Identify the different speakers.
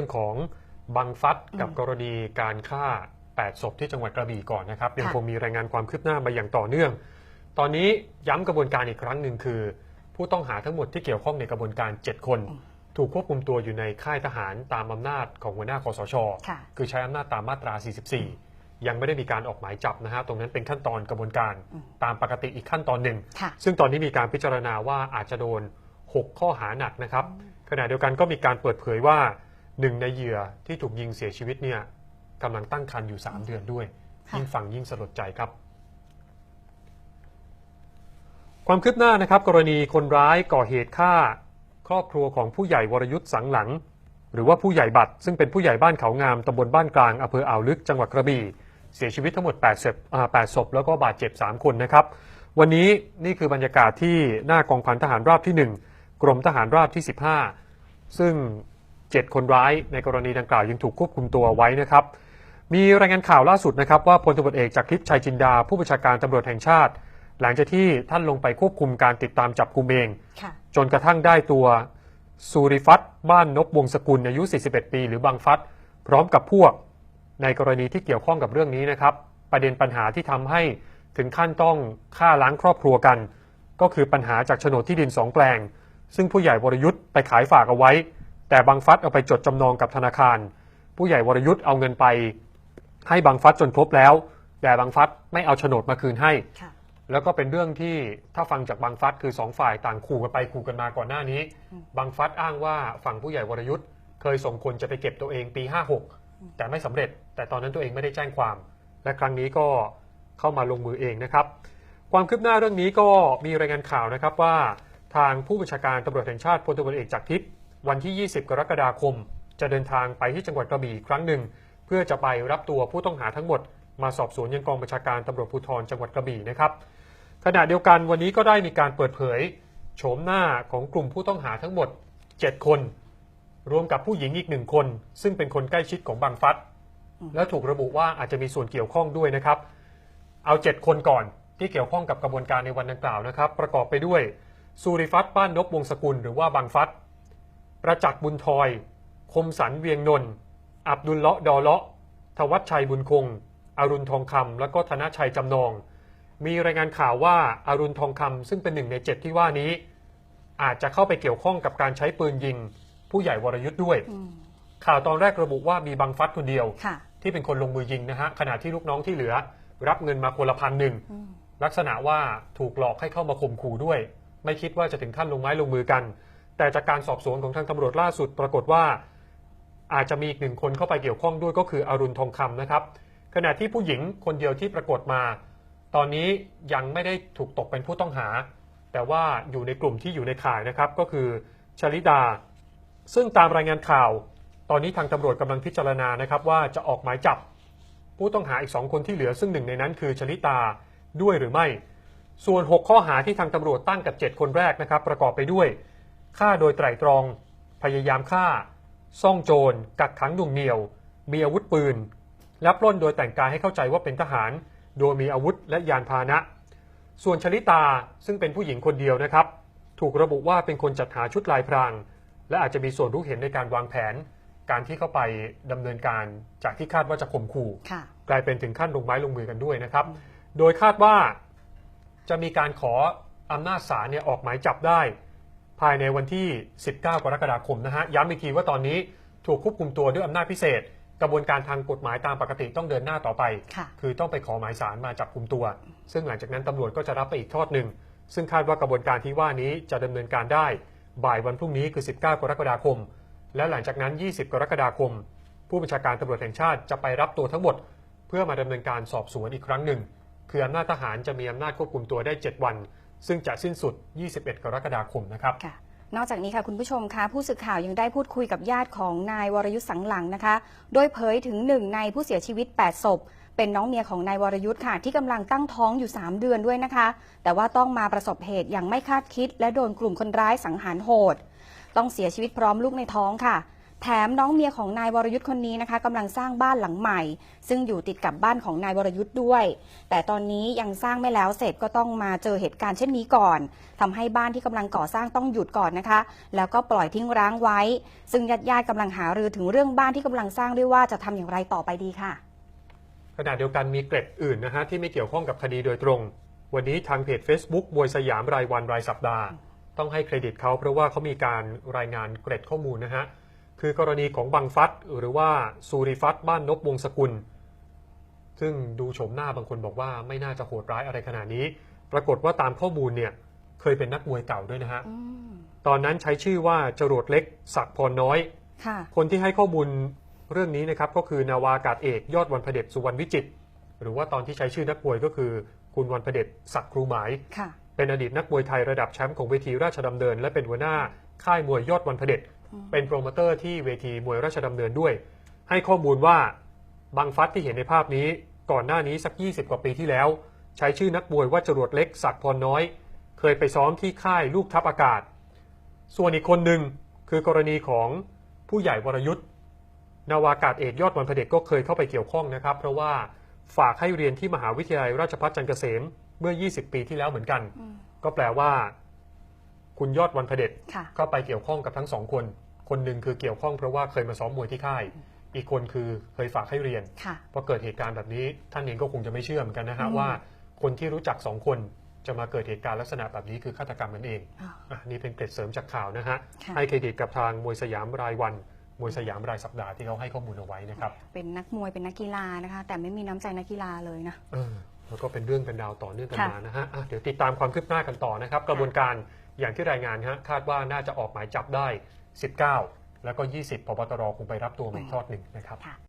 Speaker 1: รื่องของบังฟัดกับกรณีการฆ่า 8 ศพที่จังหวัดกระบี่ก่อนนะครับยังคงมีรายงานความคืบหน้ามาอย่างต่อเนื่อง ตอนนี้ย้ำกระบวนการอีกครั้งหนึ่งคือ ผู้ต้องหาทั้งหมดที่เกี่ยวข้องในกระบวนการ 7 คน ถูกควบคุมตัวอยู่ในค่ายทหารตามอำนาจของหัวหน้าคอสช
Speaker 2: ค่ะ
Speaker 1: คือใช้อำนาจตามมาตรา 44 ยังไม่ได้มีการออกหมายจับนะฮะตรงนั้นเป็นขั้นตอนกระบวนการตามปกติอีกขั้นตอนหนึ่ง
Speaker 2: ค่ะ
Speaker 1: ซึ่งตอนนี้มีการพิจารณาว่าอาจจะโดน 6 ข้อหาหนักนะครับขณะเดียวกันก็มีการเปิดเผยว่า หนึ่งในเหยื่อที่ถูกยิงเสียชีวิตเนี่ยกำลังตั้งครรภ์อยู่ 3 เดือนด้วย
Speaker 2: ค่ะ
Speaker 1: ยิ่งฟังยิ่งสลดใจครับ ความคืบหน้านะครับ กรณีคนร้ายก่อเหตุฆ่า ครอบครัวของผู้ใหญ่วรยุทธ์สังหลัง หรือว่าผู้ใหญ่บัตรซึ่งเป็นผู้ใหญ่บ้านเขางามตำบลบ้านกลางอำเภออ่าวลึกจังหวัดกระบี่เสียชีวิตทั้งหมด8ศพอ่า8ศพแล้วก็บาดเจ็บ 3 คนนะครับ วันนี้นี่คือบรรยากาศที่หน้ากองพันทหารราบที่ 1 กรมทหารราบที่ 15 ซึ่ง 7 คนร้ายในกรณีดังกล่าวยังถูกควบคุมตัวไว้นะครับ มีรายงานข่าวล่าสุดนะครับว่าพลตำรวจเอกจากทิพย์ชัยจินดา ผู้บัญชาการตำรวจแห่งชาติ หลังจากที่ท่านลงไปควบคุมการติดตามจับกุมเอง
Speaker 2: ค่ะ
Speaker 1: จนกระทั่งได้ตัวสุริฟัตบ้านนบวงสกุลอายุ 41 ปี หรือบางฟัดพร้อมกับพวก ในกรณีที่เกี่ยวข้องกับเรื่องนี้นะครับ ประเด็นปัญหาที่ทำให้ถึงขั้นต้องฆ่าล้างครอบครัวกัน ก็คือปัญหาจากโฉนดที่ดินสองแปลง ซึ่งผู้ใหญ่วรยุทธ์ไปขายฝากเอาไว้ แต่บางฟัดเอาไปจดจำนองกับธนาคาร ผู้ใหญ่วรยุทธ์เอาเงินไป ให้บางฟัดจนครบแล้ว แต่บางฟัดไม่เอาโฉนดมาคืนให้
Speaker 2: ค่ะ
Speaker 1: แล้วก็เป็นเรื่องที่ถ้าฟังจากบางฟัดคือสองฝ่ายต่างขู่กันไปขู่กันมาก่อนหน้านี้ บางฟัดอ้างว่าฝั่งผู้ใหญ่วรยุทธ์เคยส่งคนจะไปเก็บตัวเองปี 56 แต่ไม่สำเร็จ แต่ตอนนั้นตัวเองไม่ได้แจ้งความ และครั้งนี้ก็เข้ามาลงมือเองนะครับ ความคืบหน้าเรื่องนี้ก็มีรายงานข่าวนะครับว่าทางผู้บัญชาการตำรวจแห่งชาติพลตำรวจเอกจากทิพย์ วันที่ 20 กรกฎาคม จะเดินทางไปที่จังหวัดกระบี่อีกครั้งหนึ่ง เพื่อจะไปรับตัวผู้ต้องหาทั้งหมด มาสอบสวนยังกองบัญชาการตำรวจภูธรจังหวัดกระบี่นะครับขณะเดียวกันวันนี้ก็ได้มีการเปิดเผยโฉมหน้าของกลุ่มผู้ต้องหาทั้งหมด 7 คน รวมกับผู้หญิงอีกหนึ่งคน ซึ่งเป็นคนใกล้ชิดของบังฟัดและถูกระบุว่าอาจจะมีส่วนเกี่ยวข้องด้วยนะครับ เอา 7 คนก่อนที่เกี่ยวข้องกับกระบวนการในวันดังกล่าวนะครับ ประกอบไปด้วยสุริฟัตบ้านนบวงสกุลหรือว่าบังฟัด ประจักษ์บุญทอย คมสันเวียงนนท์อับดุลเลาะดอเลาะทวัชชัยบุญคง อรุณทองคำและก็ธนชัยจำนอง มีรายงานข่าวว่าอารุณทองคำซึ่งเป็นหนึ่งในเจ็ดที่ว่านี้ อาจจะเข้าไปเกี่ยวข้องกับการใช้ปืนยิง ผู้ใหญ่วรยุทธ์ด้วย
Speaker 2: อืม
Speaker 1: ข่าวตอนแรกระบุว่ามีบังฟัดคนเดียว
Speaker 2: ค่ะ
Speaker 1: ที่เป็นคนลงมือยิงนะฮะขณะที่ลูกน้องที่เหลือ รับเงินมาคนละพันหนึ่ง
Speaker 2: อืม
Speaker 1: ลักษณะว่าถูกหลอกให้เข้ามาข่มขู่ด้วย ไม่คิดว่าจะถึงขั้นลงไม้ลงมือกัน แต่จากการสอบสวนของทางตำรวจล่าสุดปรากฏว่า อาจจะมีอีกหนึ่งคนเข้าไปเกี่ยวข้องด้วยก็คืออรุณทองคำนะครับ ขณะที่ผู้หญิงคนเดียวที่ปรากฏมา ตอนนี้ยังไม่ได้ถูกตกเป็นผู้ต้องหา แต่ว่าอยู่ในกลุ่มที่อยู่ในข่ายนะครับก็คือชลิดา ซึ่งตามรายงานข่าว ตอนนี้ทางตำรวจกำลังพิจารณานะครับว่าจะออกหมายจับ ผู้ต้องหาอีกสองคนที่เหลือซึ่งหนึ่งในนั้นคือชลิตาด้วยหรือไม่ ส่วน 6 ข้อหาที่ทางตำรวจตั้งกับ 7 คนแรกนะครับประกอบไปด้วย ฆ่าโดยไตร่ตรอง พยายามฆ่า ซ่องโจร กักขังหน่วงเหนี่ยว มีอาวุธปืน และปล้นโดยแต่งกายให้เข้าใจว่าเป็นทหาร โดยมีอาวุธและยานพาหนะ ส่วนชลิตาซึ่งเป็นผู้หญิงคนเดียวนะครับ ถูกระบุว่าเป็นคนจัดหาชุดลายพราง และอาจจะมีส่วนรู้เห็นในการวางแผน การที่เข้าไปดำเนินการจากที่คาดว่าจะข่มขู่
Speaker 2: ค่ะ
Speaker 1: กลายเป็นถึงขั้นลงไม้ลงมือกันด้วยนะครับ โดยคาดว่าจะมีการขออำนาจศาลเนี่ยออกหมายจับได้ ภายในวันที่ 19 กรกฎาคมนะฮะ ย้ำอีกทีว่าตอนนี้ถูกควบคุมตัวด้วยอำนาจพิเศษ กระบวนการทางกฎหมายตามปกติต้องเดินหน้าต่อไป
Speaker 2: ค่ะ
Speaker 1: คือต้องไปขอหมายสารมาจับคุมตัว ซึ่งหลังจากนั้นตำรวจก็จะรับไปอีกทอดหนึ่ง ซึ่งคาดว่ากระบวนการที่ว่านี้จะดำเนินการได้บ่ายวันพรุ่งนี้คือ 19 กรกฎาคม และหลังจากนั้น 20 กรกฎาคม ผู้บัญชาการตำรวจแห่งชาติจะไปรับตัวทั้งหมด เพื่อมาดำเนินการสอบสวนอีกครั้งหนึ่ง คืออำนาจทหารจะมีอำนาจควบคุมตัวได้ 7 วัน ซึ่งจะสิ้นสุด 21 กรกฎาคมนะครับ
Speaker 2: ค่ะนอกจากนี้ค่ะคุณผู้ชมคะผู้สื่อข่าวยังได้พูดคุยกับญาติของนายวรยุทธ์สังหลังนะคะ โดยเผยถึงหนึ่งในผู้เสียชีวิต 8 ศพ เป็นน้องเมียของนายวรยุทธ์ค่ะ ที่กำลังตั้งท้องอยู่ 3 เดือนด้วยนะคะ แต่ว่าต้องมาประสบเหตุอย่างไม่คาดคิด และโดนกลุ่มคนร้ายสังหารโหด ต้องเสียชีวิตพร้อมลูกในท้องค่ะ แถมน้องเมียของนายวรยุทธ์คนนี้นะคะกำลังสร้างบ้านหลังใหม่ ซึ่งอยู่ติดกับบ้านของนายวรยุทธ์ด้วย แต่ตอนนี้ยังสร้างไม่แล้วเสร็จก็ต้องมาเจอเหตุการณ์เช่นนี้ก่อนทำให้บ้านที่กำลังก่อสร้างต้องหยุดก่อนนะคะ แล้วก็ปล่อยทิ้งร้างไว้ ซึ่งญาติญาติๆกำลังหารือถึงเรื่องบ้านที่กำลังสร้างด้วยว่าจะทำอย่างไรต่อไปดีค่ะ
Speaker 1: ขณะเดียวกันมีเกร็ดอื่นนะฮะที่ไม่เกี่ยวข้องกับคดีโดยตรง วันนี้ทางเพจ Facebook บวยสยามรายวันรายสัปดาห์ ต้องให้เครดิตเขาเพราะว่าเขามีการรายงานเกร็ดข้อมูลนะฮะ คือกรณีของบังฟัดหรือว่าซูริฟัดบ้านนบวงศกุล ซึ่งดูโฉมหน้าบางคนบอกว่าไม่น่าจะโหดร้ายอะไรขนาดนี้ ปรากฏว่าตามข้อมูลเนี่ยเคยเป็นนักมวยเก่าด้วยนะฮะ
Speaker 2: อืม
Speaker 1: ตอนนั้นใช้ชื่อว่าจรวดเล็กศักดิ์พรน้อย
Speaker 2: ค่ะ
Speaker 1: คนที่ให้ข้อมูลเรื่องนี้นะครับก็คือนาวากาศเอกยอดวันพเด็จสุวรรณวิจิตรหรือว่าตอนที่ใช้ชื่อนักมวยก็คือคุณวันพเด็จศักดิ์ครูหมาย
Speaker 2: ค่ะ
Speaker 1: เป็นอดีตนักมวยไทยระดับแชมป์ของเวทีราชดำเนิน และเป็นหัวหน้าค่ายมวยยอดวันพเด็จ
Speaker 2: อืม
Speaker 1: เป็นโปรโมเตอร์ที่เวทีมวยราชดำเนินด้วย ให้ข้อมูลว่าบังฟัดที่เห็นในภาพนี้ก่อนหน้านี้สัก 20 กว่าปีที่แล้ว ใช้ชื่อนักมวยว่าจรวดเล็กศักดิ์พรน้อย เคยไปซ้อมที่ค่ายลูกทัพอากาศ ส่วนอีกคนหนึ่งคือกรณีของผู้ใหญ่วรยุทธ์นาวากาศเอกยอดวันพเด็จก็เคยเข้าไปเกี่ยวข้องนะครับ เพราะว่าฝากให้เรียนที่มหาวิทยาลัยราชภัฏจันทร์เกษมเมื่อ 20 ปีที่แล้วเหมือนกัน
Speaker 2: อืม
Speaker 1: ก็แปลว่า คุณยอดวันพเด็จ
Speaker 2: ค่ะ
Speaker 1: ก็ไปเกี่ยวข้องกับทั้งสองคน คนหนึ่งคือเกี่ยวข้องเพราะว่าเคยมาซ้อมมวยที่ค่าย อีกคนคือเคยฝากให้เรียน
Speaker 2: ค่ะ
Speaker 1: พอเกิดเหตุการณ์แบบนี้ท่านเองก็คงจะไม่เชื่อเหมือนกันนะฮะ
Speaker 2: อืม
Speaker 1: ว่า คนที่รู้จักสองคนจะมาเกิดเหตุการณ์ลักษณะแบบนี้คือฆาตกรรมนั่นเอง
Speaker 2: อ่า
Speaker 1: อะนี่เป็นเกร็ดเสริมจากข่าวนะฮะ
Speaker 2: ค่ะ
Speaker 1: ให้เครดิตกับทางมวยสยามรายวัน มวยสยามรายสัปดาห์ที่เขาให้ข้อมูลเอาไว้นะครับ
Speaker 2: เป็นนักมวยเป็นนักกีฬานะคะ แต่ไม่มีน้ำใจนักกีฬาเลยนะ
Speaker 1: เออ แล้วก็เป็นเรื่องเป็นราวต่อเนื่องกัน
Speaker 2: ค่ะ
Speaker 1: มานะฮะอะเดี๋ยวติดตามความคืบหน้ากันต่อนะครับ กระบวนการอย่างที่รายงานฮะคาดว่าน่าจะออกหมายจับได้ 19 แล้วก็ 20พบตรคงไปรับตัวมาอีกทอดหนึ่งนะครับ
Speaker 2: ค่ะ